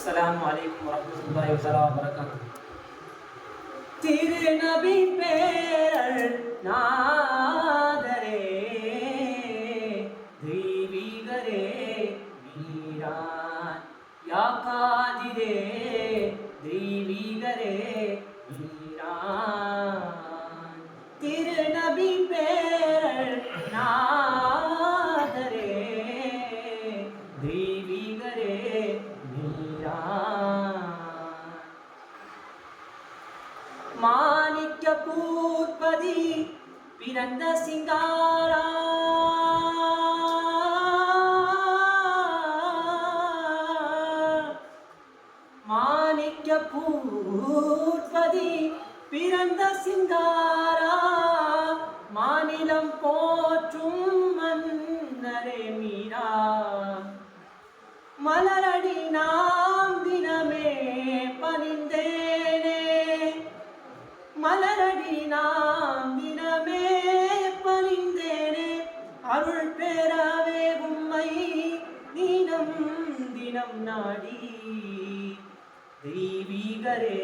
அஸ்ஸலாமு அலைக்கும் வரஹ்மத்துல்லாஹி வபரகாத்துஹு. திருநபி பேரல் நாதரே தெய்வீகரே வீரான் யா காதிரே தெய்வீகரே வீரான் பூர்பதி பிறந்த சிங்காரா. மாணிக்க பூர்பதி பிறந்த சிங்காரா. மாநிலம் போற்றும் மன்னரே மீரா. மலரடி நாம் தினமே அருள் பேராவே உம்மை தினம் தினம் நாடி. தெய்வீகரே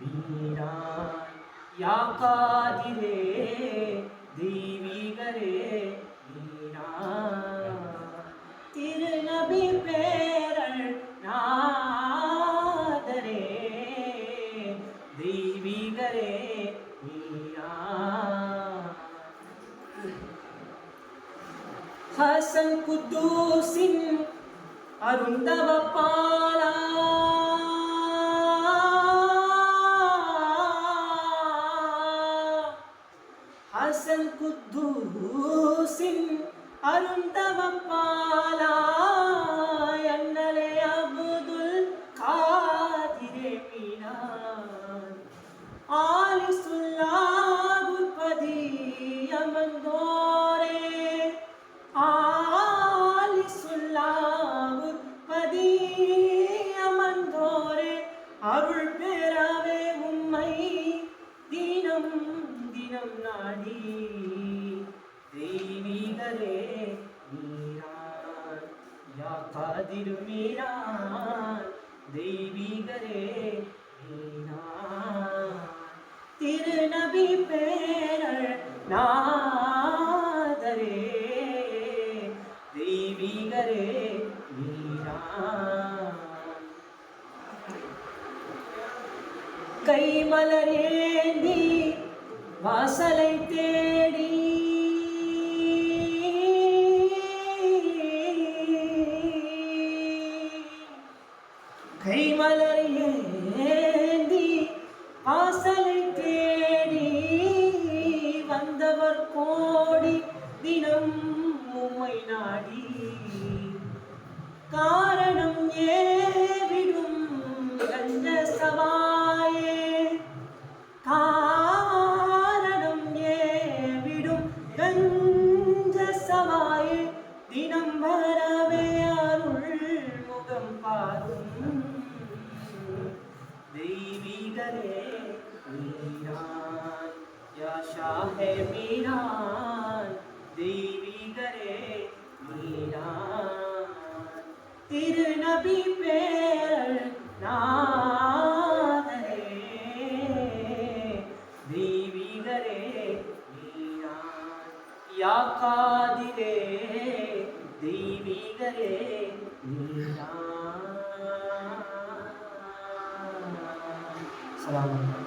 மீரான் யாக்காதிரே தெய்வீகரே. ஹசன் குத்தூசின் அருந்தவ பாலா. ஹசன் குத்தூசின் அருந்தவ பாலா. என்னலே அபுதுல் காதிரே மீனான். ஆலிசுல் அருள் பெறவே உம்மை தினம் தினம் நாடி தெய்வீகரே மீரான் யா காதிரு மீரான் தெய்வீகரே மீரான் கை மலரேந்தி வாசலை தேடி. கைமலர் ஏந்தி வாசலை தேடி வந்தவர் கோடி தினம் உம்மை நாடி. காய் வரவே அருள் முகம் பாரும் தெய்வீகரே மீரான் யா ஷாஹே மீரான் தெய்வீகரே மீரான் திருநபி பேரல் நாதரே தெய்வீகரே மீரான் யா காதிரே தெய்வீகரே நீதான். சலாம்